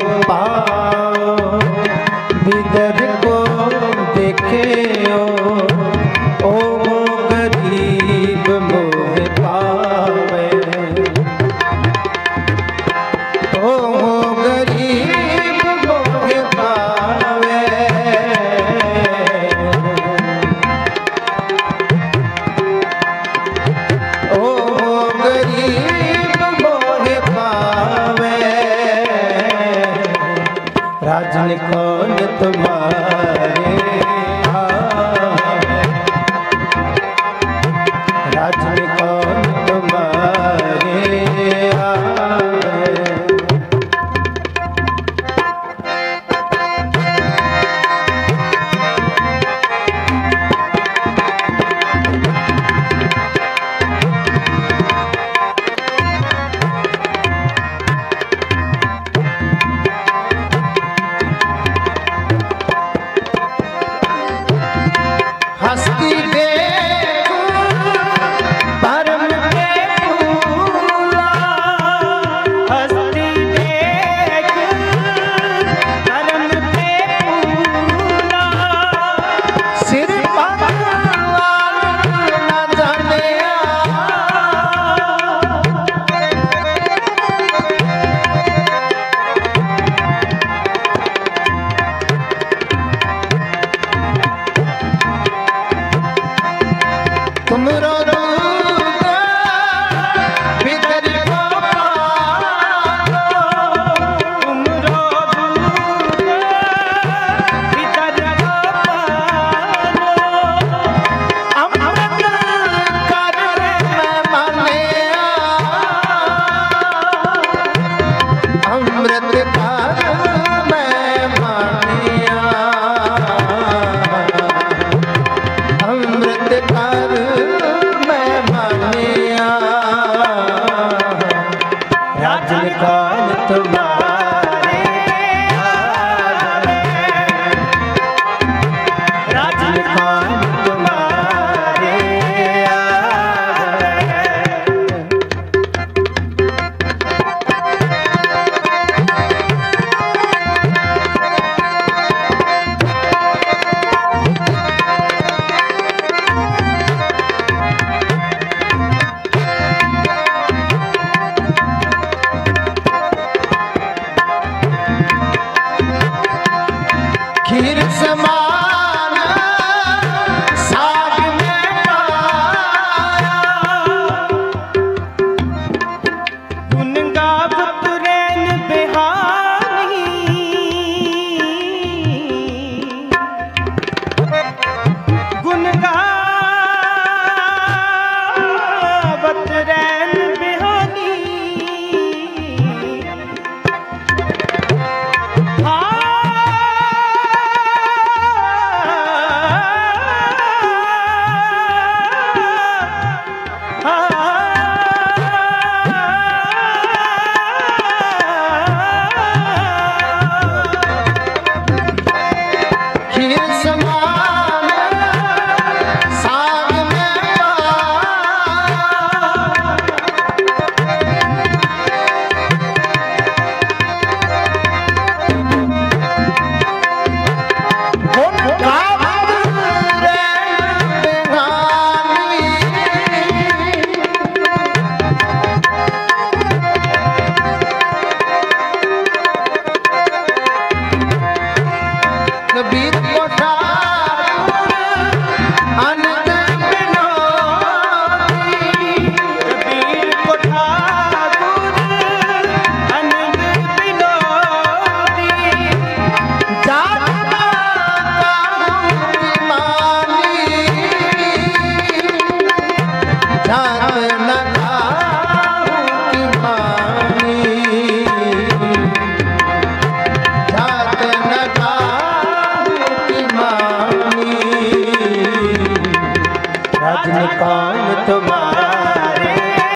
पाओ बिदर को देखे ਕੌਣ ਤੁਮਾਰ कौन तुम्हारे राजन कौन ਗਾ বিদ কোঠা